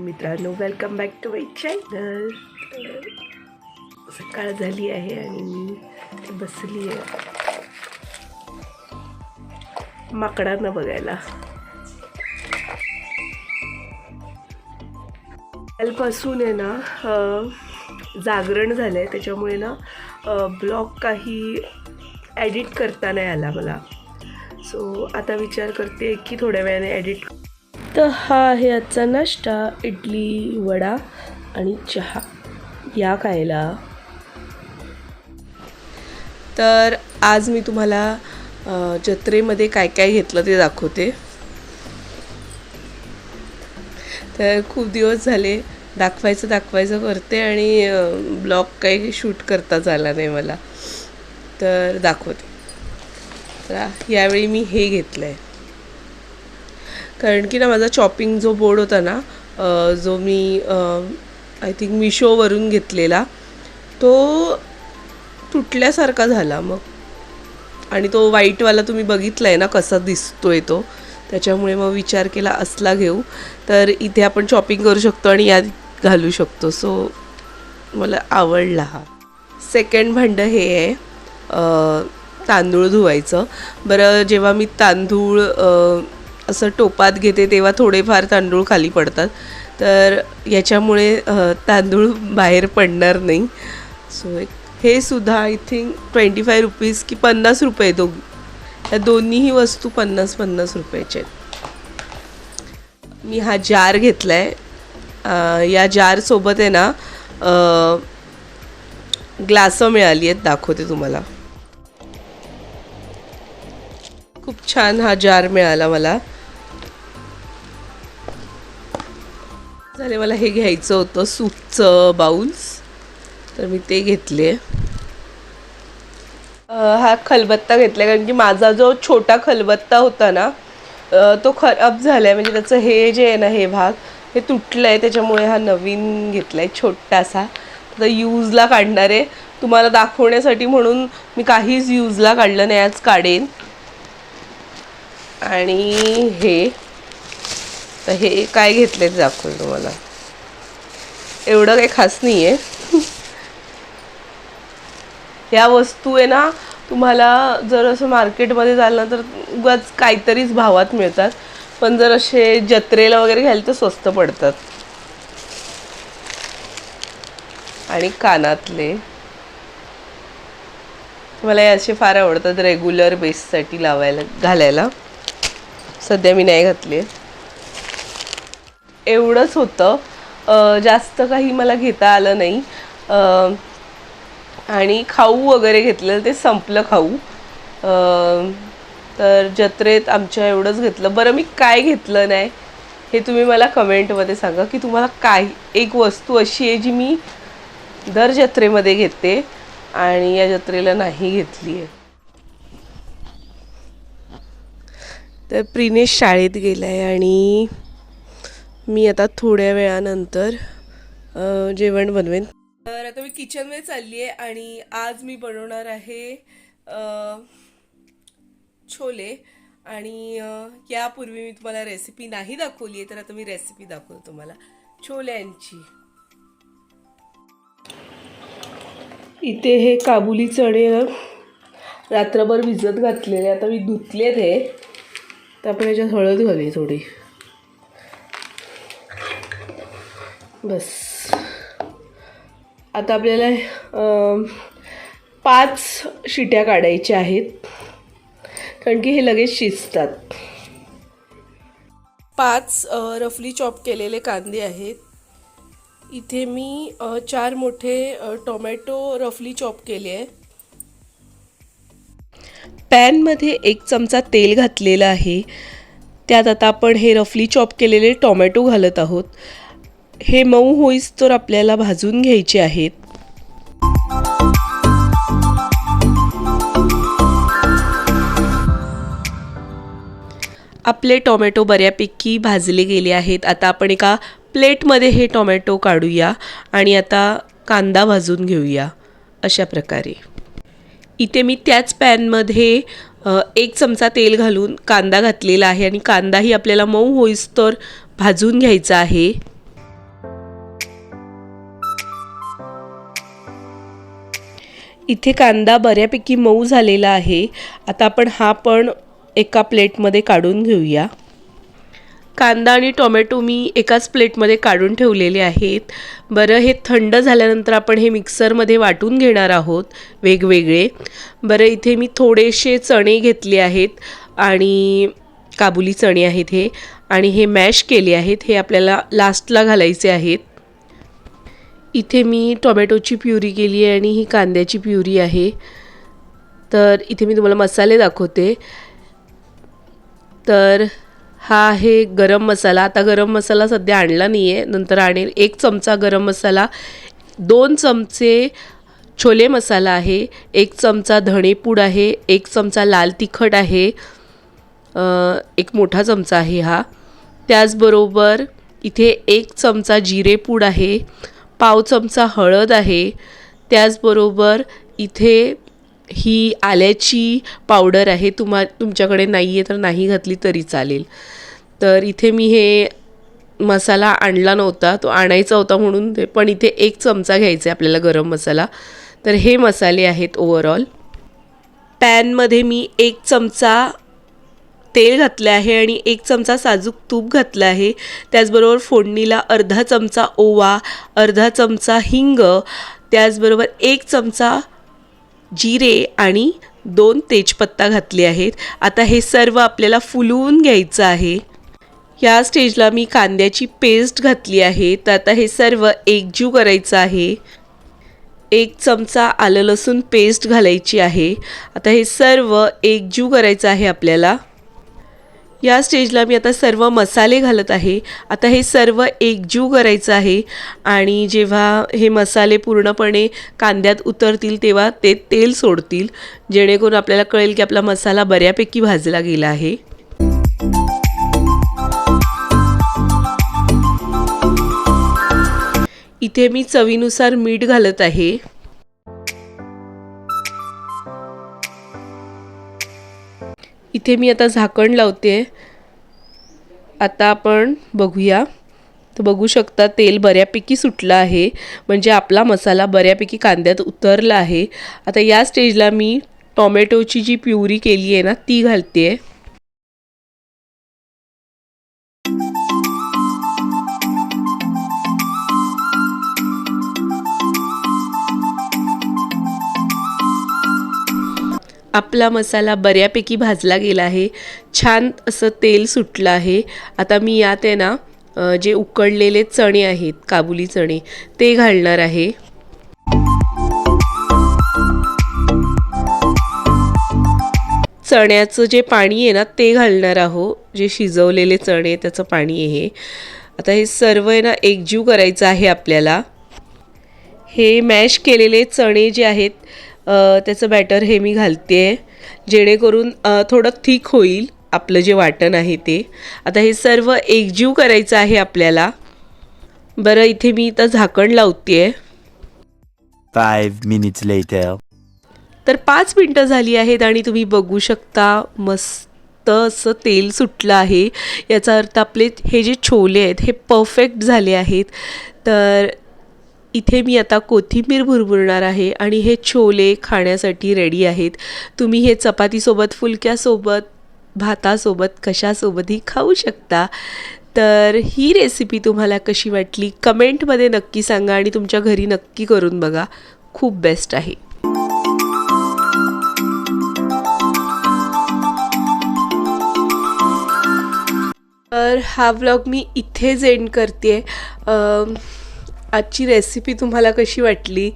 मित्रांनो welcome back to my channel सकाळ झाली आहे आणि मी बसली आहे. माकडांना बघायला. कालपासून आहे ना जागरण झालं आहे त्याच्यामुळे ना ब्लॉग काही एडिट करता नाही आला मला. सो आता विचार करते की थोड्या वेळाने एडिट तर हा आहे आजचा नाश्ता इडली वडा आणि चहा. या खायला. तर आज मी तुम्हाला जत्रेमध्ये काय काय घेतलं ते दाखवते. तर खूप दिवस झाले दाखवायचं दाखवायचं करते आणि ब्लॉग काही शूट करता झाला नाही मला. तर दाखवते. तर यावेळी मी हे घेतलं आहे कारण की ना माझा चॉपिंग जो बोर्ड होता ना जो मी आय थिंक मिशोवरून घेतलेला तो तुटल्यासारखा झाला. मग आणि तो व्हाईटवाला तुम्ही बघितला आहे ना कसा दिसतोय तो? त्याच्यामुळे मग विचार केला असला घेऊ. तर इथे आपण शॉपिंग करू शकतो आणि यात घालू शकतो. सो मला आवडला हा. सेकंड भांडं हे आहे तांदूळ धुवायचं. बरं जेव्हा मी तांदूळ असं टोपात घेते तेव्हा थोडेफार तांदूळ खाली पडतात. तर याच्यामुळे तांदूळ बाहेर पडणार नाही. सो एक हे सुद्धा I think twenty five rupees की पन्नास रुपये दोघ. या दोन्हीही वस्तू पन्नास पन्नास रुपयाच्या आहेत. मी हा जार घेतला आहे या जारसोबत आहे ना ग्लासं मिळाली आहेत. दाखवते तुम्हाला. खूप छान हा जार मिळाला मला. झाले मला हे घ्यायचं होतं सूपचं बाउल्स. तर मी ते घेतले. हा खलबत्ता घेतला कारण की माझा जो छोटा खलबत्ता होता ना तो खराब झाला आहे म्हणजे त्याचं हे जे आहे ना हे भाग हे तुटलं आहे त्याच्यामुळे हा नवीन घेतला आहे छोटासा. आता यूजला काढणार आहे. तुम्हाला दाखवण्यासाठी म्हणून मी काहीच यूजला काढलं नाही आज काढेन. आणि हे तर हे काय घेतले ते दाखवेल तुम्हाला. एवढं काही खास नाही आहे ह्या वस्तू आहे ना तुम्हाला जर असं मार्केटमध्ये झालं तर उगाच काहीतरीच भावात मिळतात. पण जर असे जत्रेला वगैरे घ्यायला तर स्वस्त पडतात. आणि कानातले. मला हे असे फार आवडतात रेग्युलर बेससाठी लावायला घालायला. सध्या मी नाही घातले. एवढंच होतं. जास्त काही मला घेता आलं नाही. आणि खाऊ वगैरे घेतलेलं ते संपलं खाऊ. तर जत्रेत आमच्या एवढंच घेतलं. बरं मी काय घेतलं नाही हे तुम्ही मला कमेंटमध्ये सांगा की तुम्हाला काय एक वस्तू अशी आहे जी मी दर जत्रेमध्ये घेते आणि या जत्रेला नाही घेतली आहे. तर प्रिनेश शाळेत गेला आहे आणि मी आता थोड्या वेळानंतर जेवण बनवेन. तर आता मी किचनमध्ये चालली आहे आणि आज मी बनवणार आहे छोले. आणि यापूर्वी मी तुम्हाला रेसिपी नाही दाखवली आहे तर आता मी रेसिपी दाखवतो तुम्हाला. छोल्यांची. इथे हे काबुली चणे रात्रभर भिजत घातलेले आता मी धुतलेत ते तर आपण याच्यात हळद घालूया थोडी. बस. आता आपल्याला पाच शिट्या काढायच्या आहेत. कारण की हे लगेच शिजतात. पाच रफली चॉप केलेले कांदे आहेत. इथे मी चार मोठे टोमॅटो रफली चॉप केले आहे. पॅनमध्ये एक चमचा तेल घातलेलं आहे. त्यात आता आपण हे रफली चॉप केलेले टोमॅटो घालत आहोत. हे मऊ होईस तर आपल्याला भाजून घ्यायचे आहेत. आपले टोमॅटो बऱ्यापैकी भाजले गेले आहेत. आता आपण एका प्लेटमध्ये हे टोमॅटो काढूया आणि आता कांदा भाजून घेऊया. अशा प्रकारे. इथे मी त्याच पॅनमध्ये एक चमचा तेल घालून कांदा घातलेला आहे आणि कांदाही आपल्याला मऊ होईस्तर भाजून घ्यायचा आहे. इथे कांदा बऱ्यापैकी मऊ झालेला आहे. आता आपण हा पण एका प्लेटमध्ये काढून घेऊया. कांदा आणि टोमॅटो मी एकाच प्लेटमध्ये काढून ठेवलेले आहेत. बरं हे थंड झाल्यानंतर आपण हे मिक्सरमध्ये वाटून घेणार आहोत वेगवेगळे. बरं इथे मी थोडेसे चणे घेतले आहेत आणि काबुली चणे आहेत हे. आणि हे मॅश केले आहेत. हे आपल्याला लास्टला घालायचे आहेत. इथे मी टोमॅटोची प्युरी केली आहे आणि ही कांद्याची प्युरी आहे. तर इथे मी तुम्हाला मसाले दाखवते. तर हा आहे गरम मसाला. आता गरम मसाला सध्या आणला नाही आहे नंतर आणेल एक चमचा गरम मसाला दोन चमचे छोले मसाला आहे एक चमचा धणेपूड आहे एक चमचा लाल तिखट आहे एक मोठा चमचा आहे हा. त्याचबरोबर इथे एक चमचा जिरेपूड आहे पाव चमचा हळद आहे. त्याचबरोबर इथे ही आल्याची पावडर आहे. तुम्हा तुमच्याकडे नाही आहे तर नाही घातली तरी चालेल. तर इथे मी हे मसाला आणला नव्हता. तो आणायचा होता म्हणून ते पण इथे एक चमचा घ्यायचा आहे आपल्याला गरम मसाला. तर हे मसाले आहेत ओवरऑल पॅनमध्ये मी एक चमचा तेल घातलं आहे आणि एक चमचा साजूक तूप घातलं आहे. त्याचबरोबर फोडणीला अर्धा चमचा ओवा अर्धा चमचा हिंग त्याचबरोबर एक चमचा जिरे आणि दोन तेजपत्ता घातले आहेत. आता हे सर्व आपल्याला फुलवून घ्यायचं आहे. या स्टेजला मी कांद्याची पेस्ट घातली आहे. तर आता हे सर्व एकजीव करायचं आहे. एक चमचा आलं लसूण पेस्ट घालायची आहे. आता हे सर्व एकजीव करायचं आहे आपल्याला. या स्टेजला मी आता सर्व मसाले घालत आहे. आता हे सर्व एकजीव करायचं आहे. आणि जेव्हा हे मसाले पूर्णपणे कांद्यात उतरतील तेव्हा ते तेल सोडतील जेणेकरून आपल्याला कळेल की आपला मसाला बऱ्यापैकी भाजला गेला आहे. इथे मी चवीनुसार मीठ घालत आहे. इथे मी आता झाकण लावते. आता आपण बघूया. तर बघू शकता तेल बऱ्यापैकी सुटलं आहे. म्हणजे आपला मसाला बऱ्यापैकी कांद्यात उतरला आहे. आता या स्टेजला मी टॉमॅटोची जी प्युरी केली आहे ना ती घालते आहे आपला मसाला बऱ्यापैकी भाजला गेला आहे. छान असं तेल सुटलं आहे. आता मी यात आहे ना जे उकडलेले चणे आहेत काबुली चणे ते घालणार आहे. चण्याचं जे पाणी आहे ना ते घालणार आहो. जे शिजवलेले चणे त्याचं पाणी आहे. हे आता हे सर्व आहे ना एकजीव करायचं आहे आपल्याला. हे मॅश केलेले चणे जे आहेत त्याचं बॅटर हे मी घालते आहे जेणेकरून थोडं थिक होईल आपलं जे वाटण आहे ते. आता हे सर्व एकजीव करायचं आहे आपल्याला. बरं इथे मी इथं झाकण लावते आहे Five minutes later. तर पाच मिनटं झाली आहेत आणि तुम्ही बघू शकता मस्त असं तेल सुटलं आहे. याचा अर्थ आपले हे जे छोले आहेत हे परफेक्ट झाले आहेत. तर इथे मी आता कोथिंबीर भुरभुरणार आहे आणि हे छोले खाण्यासाठी रेडी आहेत. तुम्ही हे चपातीसोबत फुलक्यासोबत भातासोबत कशासोबतही खाऊ शकता. तर ही रेसिपी तुम्हाला कशी वाटली? कमेंटमध्ये नक्की सांगा आणि तुमच्या घरी नक्की करून बघा. खूप बेस्ट आहे. तर हा व्लॉग मी इथेच एंड करते आजची रेसिपी तुम्हाला कशी वाटली?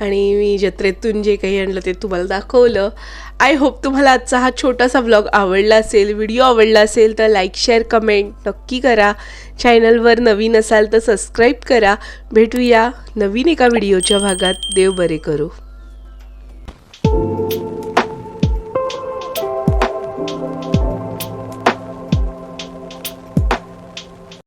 आणि मी जत्रेतून जे काही आणलं ते तुम्हाला दाखवलं. आय होप तुम्हाला आजचा हा छोटासा व्लॉग आवडला असेल व्हिडिओ आवडला असेल तर लाईक शेअर कमेंट नक्की करा. चॅनलवर नवीन असाल तर सबस्क्राईब करा. भेटूया नवीन एका व्हिडिओच्या भागात. देव बरे करू.